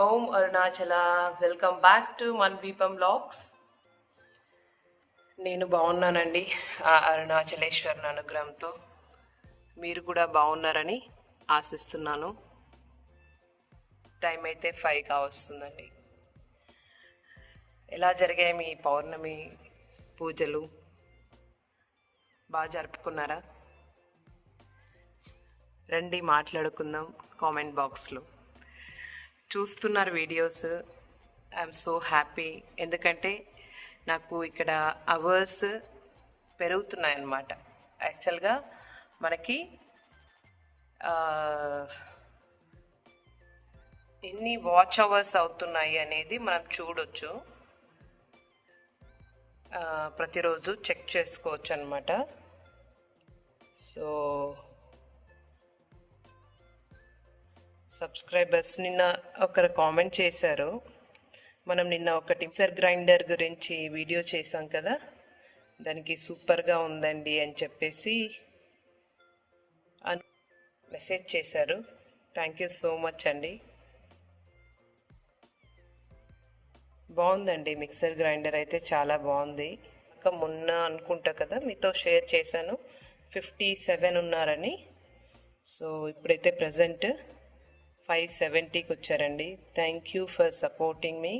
Om Arunachala. Welcome back to Man Deepam blogs నేను బాగున్నానండి ఆ అరుణాచలేశ్వరుని అనుగ్రహంతో. మీరు కూడా బాగున్నారని ఆశిస్తున్నాను. టైం అయితే ఫైవ్గా వస్తుందండి. ఎలా జరిగాయి మీ పౌర్ణమి పూజలు? బాగా జరుపుకున్నారా? రండి మాట్లాడుకుందాం కామెంట్ బాక్స్లో. చూస్తున్నారు వీడియోస్ ఐఎమ్ సో హ్యాపీ ఎందుకంటే నాకు ఇక్కడ అవర్స్ పెరుగుతున్నాయి అన్నమాట. యాక్చువల్గా మనకి ఎన్ని వాచ్ అవర్స్ అవుతున్నాయి అనేది మనం చూడొచ్చు. ప్రతిరోజు చెక్ చేసుకోవచ్చు అనమాట సో సబ్స్క్రైబర్స్ నిన్న ఒకరు కామెంట్ చేశారు. మనం నిన్న ఒక మిక్సర్ గ్రైండర్ గురించి వీడియో చేసాం కదా. దానికి సూపర్గా ఉందండి అని చెప్పేసి అని మెసేజ్ చేశారు. థ్యాంక్ యూ సో మచ్ అండి. బాగుందండి మిక్సర్ గ్రైండర్ అయితే చాలా బాగుంది. ఇంకా మొన్న అనుకుంటా కదా మీతో షేర్ చేశాను. ఫిఫ్టీ సెవెన్ ఉన్నారని. సో ఇప్పుడైతే ప్రజెంట్ ఫైవ్ సెవెంటీకి వచ్చారండి. థ్యాంక్ యూ ఫర్ సపోర్టింగ్ మీ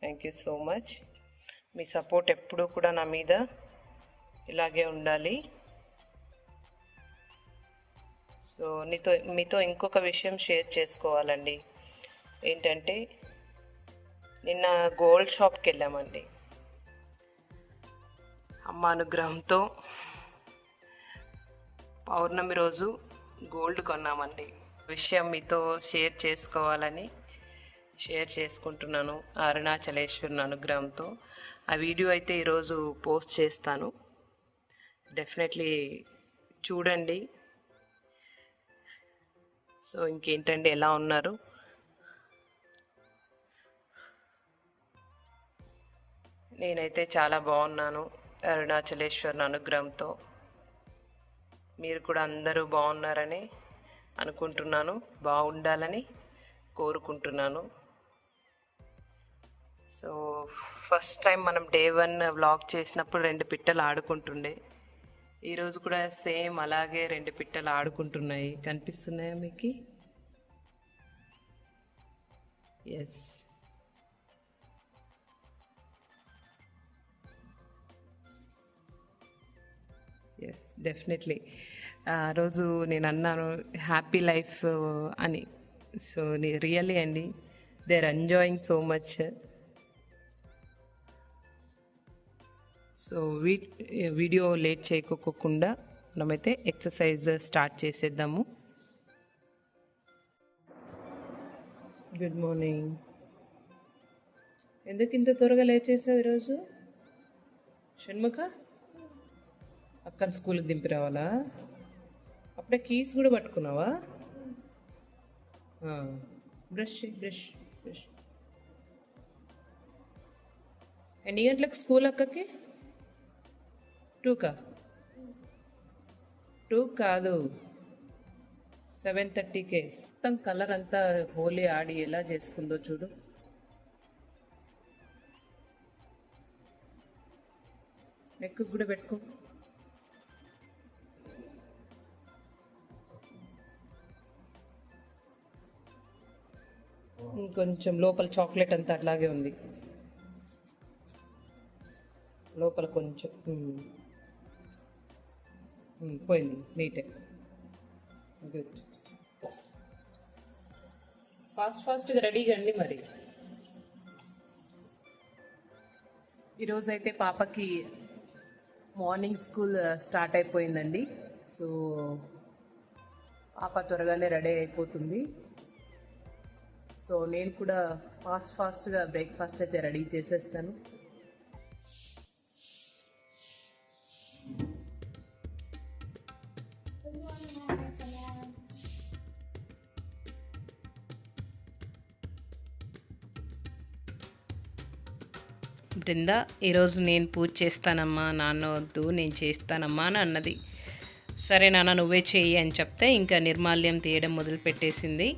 థ్యాంక్ యూ సో మచ్ మీ సపోర్ట్ ఎప్పుడూ కూడా నా మీద ఇలాగే ఉండాలి. సో నీతో మీతో ఇంకొక విషయం షేర్ చేసుకోవాలండి. ఏంటంటే నిన్న గోల్డ్ షాప్కి వెళ్ళామండి. అమ్మ అనుగ్రహంతో పౌర్ణమి రోజు గోల్డ్ కొన్నామండి. విషయం మీతో షేర్ చేసుకోవాలని షేర్ చేసుకుంటున్నాను అరుణాచలేశ్వరుని అనుగ్రహంతో. ఆ వీడియో అయితే ఈరోజు పోస్ట్ చేస్తాను. డెఫినెట్లీ చూడండి. సో ఇంకేంటండి ఎలా ఉన్నారు? నేనైతే చాలా బాగున్నాను అరుణాచలేశ్వరుని అనుగ్రహంతో. మీరు కూడా అందరూ బాగున్నారని అనుకుంటున్నాను. బాగుండాలని కోరుకుంటున్నాను. సో ఫస్ట్ టైం మనం డే వన్ వ్లాగ్ చేసినప్పుడు రెండు పిట్టలు ఆడుకుంటుండే. ఈరోజు కూడా సేమ్ అలాగే రెండు పిట్టలు ఆడుకుంటున్నాయి. కనిపిస్తున్నాయా మీకు? ఎస్ ఎస్ డెఫినెట్లీ ఆ రోజు నేను అన్నాను హ్యాపీ లైఫ్ uh, అని. సో రియల్లీ అండి they are enjoying so much so we video late చేయకోకుండా మనమైతే ఎక్సర్సైజ్ స్టార్ట్ చేసేద్దాము. గుడ్ మార్నింగ్ ఎందుకు ఇంత త్వరగా లేచేసావు ఈరోజు? షణ్ముఖ? అక్కను స్కూల్కి దింపి రావాలా? అప్పుడే కీస్ కూడా పట్టుకున్నావా? Brush brush brush. ఎన్ని గంటలకు స్కూల్ అక్కకి? టూకా? టూ కాదు. సెవెన్ థర్టీకే. మొత్తం కలర్ అంతా హోలీ ఆడి ఎలా చేసుకుందో చూడు. నెక్కు కూడా పెట్టుకో. కొంచెం లోపల చాక్లెట్ అంతా అట్లాగే ఉంది. లోపల కొంచెం పోయింది నీటే. గుడ్ ఫాస్ట్ ఫాస్ట్గా రెడీగా అండి మరి. ఈరోజైతే పాపకి మార్నింగ్ స్కూల్ స్టార్ట్ అయిపోయిందండి. సో పాప త్వరగానే రెడీ అయిపోతుంది. సో నేను కూడా ఫాస్ట్ ఫాస్ట్గా బ్రేక్ఫాస్ట్ అయితే రెడీ చేసేస్తాను. బృంద ఈరోజు నేను పూజ చేస్తానమ్మా నాన్న వద్దు నేను చేస్తానమ్మా అని అన్నది. సరే నాన్న నువ్వే చెయ్యి అని చెప్తే ఇంకా నిర్మాల్యం తీయడం మొదలుపెట్టేసింది.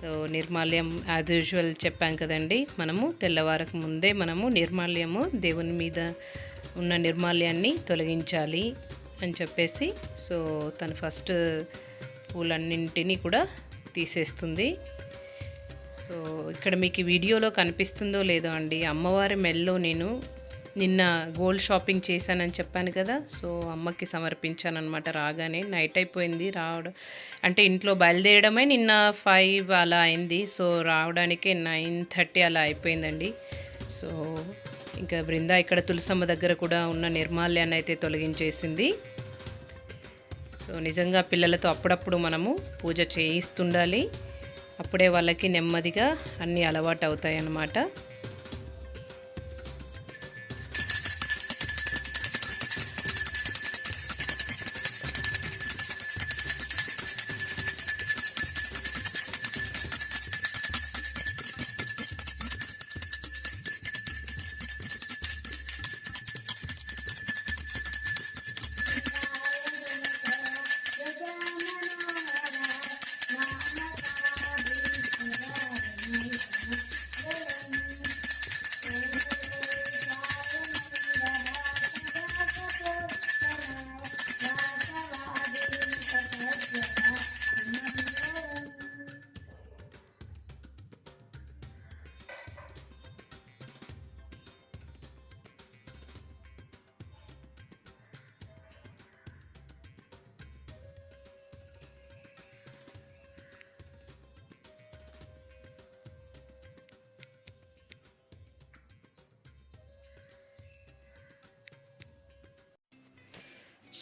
సో నిర్మాల్యం యాజ్ యూజువల్ చెప్పాం కదండి. మనము తెల్లవారకు ముందే మనము నిర్మాల్యము దేవుని మీద ఉన్న నిర్మాల్యాన్ని తొలగించాలి అని చెప్పేసి సో తను ఫస్ట్ పూలన్నింటినీ కూడా తీసేస్తుంది. సో ఇక్కడ మీకు వీడియోలో కనిపిస్తుందో లేదో అండి అమ్మవారి మెల్లో నేను నిన్న గోల్డ్ షాపింగ్ చేశానని చెప్పాను కదా సో అమ్మకి సమర్పించాను అనమాట రాగానే. నైట్ అయిపోయింది రావడం అంటే ఇంట్లో బయలుదేరడమే నిన్న ఫైవ్ అలా అయింది సో రావడానికే నైన్ థర్టీ అలా అయిపోయిందండి. సో ఇంకా బృంద ఇక్కడ తులసమ్మ దగ్గర కూడా ఉన్న నిర్మాల్యాన్ని అయితే తొలగించేసింది. సో నిజంగా పిల్లలతో అప్పుడప్పుడు మనము పూజ చేయిస్తుండాలి. అప్పుడే వాళ్ళకి నెమ్మదిగా అన్నీ అలవాటు అవుతాయి అన్నమాట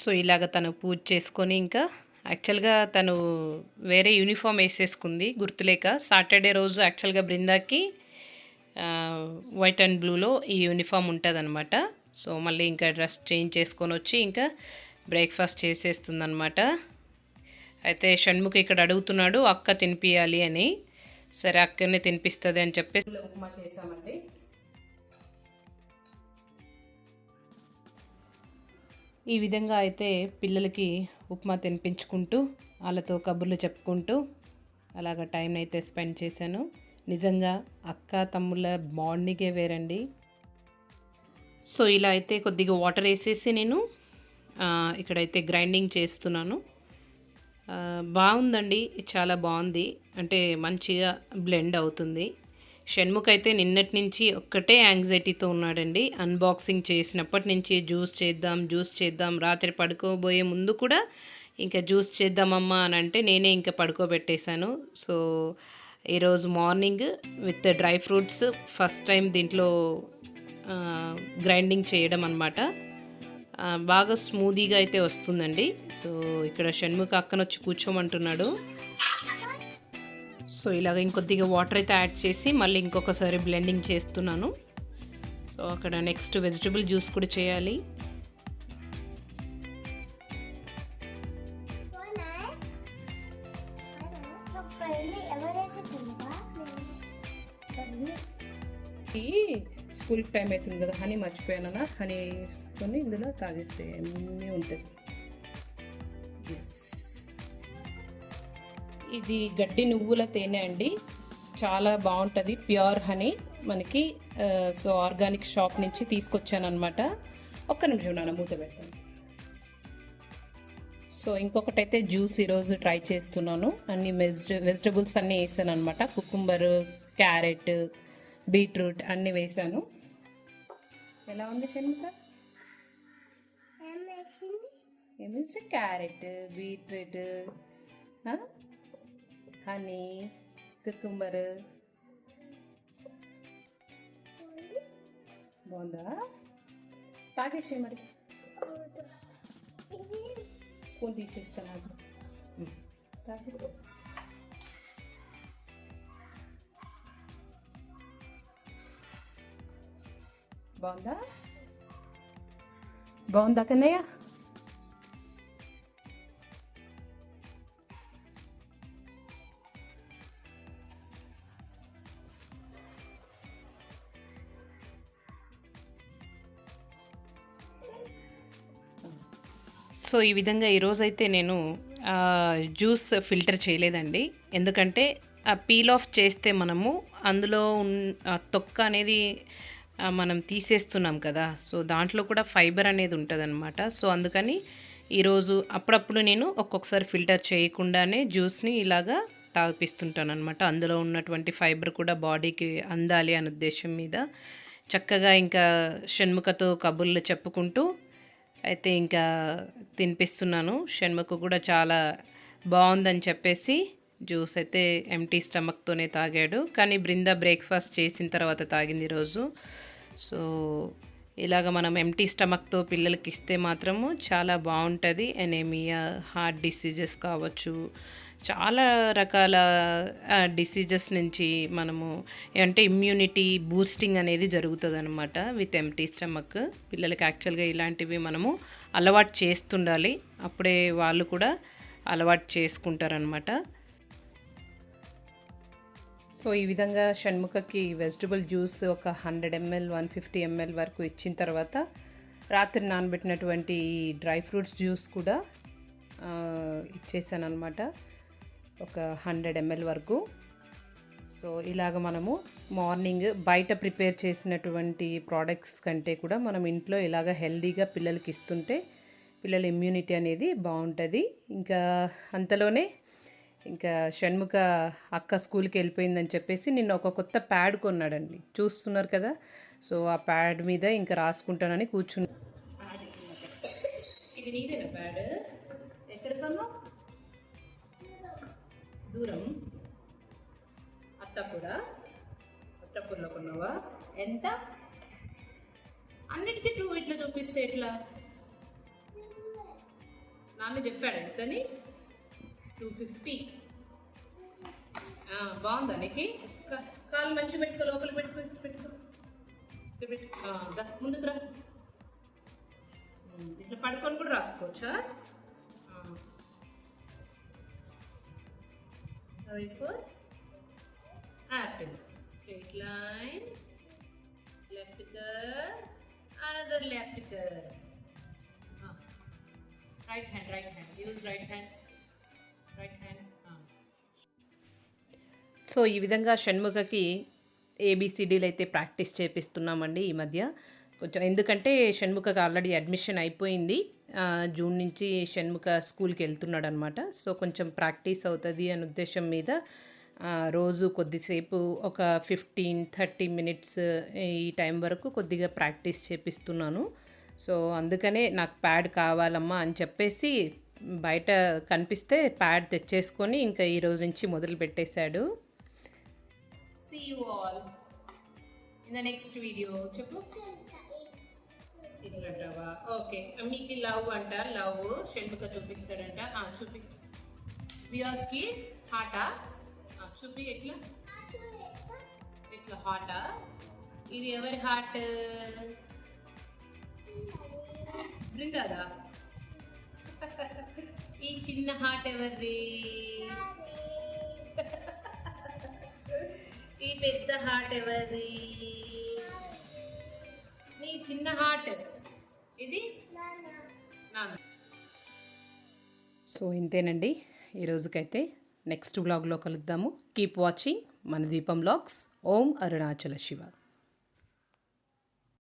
సో ఇలాగ తను పూజ చేసుకొని ఇంకా యాక్చువల్గా తను వేరే యూనిఫామ్ వేసేసుకుంది గుర్తులేక. సాటర్డే రోజు యాక్చువల్గా బృందాకి వైట్ అండ్ బ్లూలో ఈ యూనిఫామ్ ఉంటుందన్నమాట. సో మళ్ళీ ఇంకా డ్రెస్ చేంజ్ చేసుకొని వచ్చి ఇంకా బ్రేక్ఫాస్ట్ చేసేస్తుందనమాట అయితే షణ్ముఖ్ ఇక్కడ అడుగుతున్నాడు అక్క తినిపియాలి అని. సరే అక్కనే తినిపిస్తుంది అని చెప్పేసి. ఉప్మా చేసామండి. ఈ విధంగా అయితే పిల్లలకి ఉప్మా తినిపించుకుంటూ వాళ్ళతో కబుర్లు చెప్పుకుంటూ అలాగ టైం అయితే స్పెండ్ చేశాను. నిజంగా అక్క తమ్ముళ్ళ బాండింగే వేరండి. సో ఇలా అయితే కొద్దిగా వాటర్ వేసేసి నేను ఇక్కడైతే గ్రైండింగ్ చేస్తున్నాను. బాగుందండి చాలా బాగుంది. అంటే మంచిగా బ్లెండ్ అవుతుంది. షణ్ముఖ్ అయితే నిన్నటి నుంచి ఒక్కటే యాంగ్జైటీతో ఉన్నాడండి. అన్బాక్సింగ్ చేసినప్పటి నుంచి జ్యూస్ చేద్దాం జ్యూస్ చేద్దాం రాత్రి పడుకోబోయే ముందు కూడా ఇంకా జ్యూస్ చేద్దామమ్మా అని అంటే నేనే ఇంకా పడుకోబెట్టేశాను. సో ఈరోజు morning with dry fruits first time దీంట్లో గ్రైండింగ్ చేయడం అనమాట బాగా స్మూదీగా అయితే వస్తుందండి. సో ఇక్కడ షణ్ముఖ అక్కనొచ్చి కూర్చోమంటున్నాడు. సో ఇలాగ ఇంకొద్దిగా వాటర్ అయితే యాడ్ చేసి మళ్ళీ ఇంకొకసారి బ్లెండింగ్ చేస్తున్నాను. సో అక్కడ నెక్స్ట్ వెజిటబుల్ జ్యూస్ కూడా చేయాలి. స్కూల్ టైం అవుతుంది కదా హనీ మర్చిపోయాను హనీ కొని ఇందులో తాగేస్తే అన్నీ ఉంటుంది ఇది గడ్డి నువ్వుల తేనె అండి. చాలా బాగుంటుంది. ప్యూర్ హనీ మనకి సో ఆర్గానిక్ షాప్ నుంచి తీసుకొచ్చాను అనమాట ఒక్క నిమిషం నాన్న మూత పెట్టాను సో ఇంకొకటైతే జ్యూస్ ఈరోజు ట్రై చేస్తున్నాను. అన్ని వెజిట వెజిటబుల్స్ అన్నీ వేసాను అనమాట కుకుంబర్ క్యారెట్ బీట్రూట్ అన్నీ వేసాను. ఎలా ఉంది షణ్ముఖ ఏమేసి క్యారెట్ బీట్రూట్ హనీ కుకుంబర్ బాగుందా తాగేసే మరి స్పూన్ తీసేస్తా నాకు ఉమ్, తాగు బాగుందా బాగుందా కన్నయ్య సో ఈ విధంగా ఈరోజైతే నేను జ్యూస్ ఫిల్టర్ చేయలేదండి. ఎందుకంటే పీల్ ఆఫ్ చేస్తే మనము అందులో ఉన్- తొక్క అనేది మనం తీసేస్తున్నాం కదా. సో దాంట్లో కూడా ఫైబర్ అనేది ఉంటుందన్నమాట. సో అందుకని ఈరోజు అప్పుడప్పుడు నేను ఒక్కొక్కసారి ఫిల్టర్ చేయకుండానే జ్యూస్ని ఇలాగా తాగిపిస్తుంటాను అనమాట అందులో ఉన్నటువంటి ఫైబర్ కూడా బాడీకి అందాలి అనే ఉద్దేశం మీద చక్కగా ఇంకా షణ్ముఖతో కబుర్లు చెప్పుకుంటూ అయితే ఇంకా uh, తినిపిస్తున్నాను. షణ్ముఖ కూడా చాలా బాగుందని చెప్పేసి జ్యూస్ అయితే ఎంటీ స్టమక్తోనే తాగాడు. కానీ బృంద బ్రేక్ఫాస్ట్ చేసిన తర్వాత తాగింది ఈరోజు సో ఇలాగ మనం ఎంటీ స్టమక్తో పిల్లలకి ఇస్తే మాత్రము చాలా బాగుంటుంది. ఎనేమియా హార్ట్ డిసీజెస్ కావచ్చు చాలా రకాల డిసీజెస్ నుంచి మనము అంటే ఇమ్యూనిటీ బూస్టింగ్ అనేది జరుగుతుంది అనమాట విత్ ఎంటీ స్టమక్ పిల్లలకి యాక్చువల్గా ఇలాంటివి మనము అలవాటు చేస్తుండాలి. అప్పుడే వాళ్ళు కూడా అలవాటు చేసుకుంటారనమాట సో ఈ విధంగా షణ్ముఖకి వెజిటబుల్ జ్యూస్ ఒక hundred ML one fifty ML వరకు ఇచ్చిన తర్వాత రాత్రి నానబెట్టినటువంటి డ్రై ఫ్రూట్స్ జ్యూస్ కూడా ఇచ్చేసాను అనమాట ఒక హండ్రెడ్ ఎంఎల్ వరకు. సో ఇలాగ మనము మార్నింగ్ బయట ప్రిపేర్ చేసినటువంటి ప్రోడక్ట్స్ కంటే కూడా మనం ఇంట్లో ఇలాగ హెల్దీగా పిల్లలకి ఇస్తుంటే పిల్లల ఇమ్యూనిటీ అనేది బాగుంటుంది. ఇంకా అంతలోనే ఇంకా షణ్ముఖ అక్క స్కూల్కి వెళ్ళిపోయిందని చెప్పేసి నిన్న ఒక కొత్త ప్యాడ్ కొన్నాడండి. చూస్తున్నారు కదా? సో ఆ ప్యాడ్ మీద ఇంకా రాసుకుంటానని కూర్చున్నా. ఇది నీదేనా ప్యాడ్? ఎక్కడ కొన్నావు దూరం అత్తపూర. అత్తపూర్లో కొన్నావా? ఎంత? అన్నిటికీ టూ ఇట్లా చూపిస్తే ఎట్లా? నాన్న చెప్పాడు ఎంతని? టూ ఫిఫ్టీ బాగుందా నీకు? కాలు మంచి పెట్టుకో లోపల పెట్టుకో ఇటు పెట్టుకో. ముందుకు రా. ఇట్లా పడుకొని కూడా రాసుకోవచ్చా? Four apple straight line left another left left uh, right hand right hand use right hand right hand so ఈ విధంగా షణ్ముఖకి ఏబిసిడీలు అయితే ప్రాక్టీస్ చేపిస్తున్నామండి ఈ మధ్య. కొంచెం ఎందుకంటే షణ్ముఖకి ఆల్రెడీ అడ్మిషన్ అయిపోయింది. జూన్ నుంచి షణ్ముఖ స్కూల్కి వెళ్తున్నాడు అనమాట సో కొంచెం ప్రాక్టీస్ అవుతుంది అనే ఉద్దేశం మీద రోజు కొద్దిసేపు ఒక ఫిఫ్టీన్ థర్టీ మినిట్స్ ఈ టైం వరకు కొద్దిగా ప్రాక్టీస్ చేపిస్తున్నాను. సో అందుకనే నాకు ప్యాడ్ కావాలమ్మా అని చెప్పేసి బయట కనిపిస్తే ప్యాడ్ తెచ్చేసుకొని ఇంకా ఈ రోజు నుంచి మొదలు పెట్టేశాడు. See you all in the next video చెప్పు. ఇట్లంటావా ఓకే. మీకు లవ్ అంట లవ్ షణ్ముఖ చూపిస్తాడంట. చూపి. వ్యూయర్స్కి హాటా? చూపి ఎట్లా? ఎట్లా హాటా? ఇది ఎవరి హార్ట్ బృందాదా? ఈ చిన్న హార్ట్ ఎవరిది? ఈ పెద్ద హార్ట్ ఎవరిది? నీ చిన్న హార్ట్ ఇది? నాన్న. సో ఇంతేనండి. ఈ రోజుకైతే నెక్స్ట్ బ్లాగ్లో కలుద్దాము. కీప్ వాచింగ్ మన దీపం బ్లాగ్స్ ఓం అరుణాచల శివ.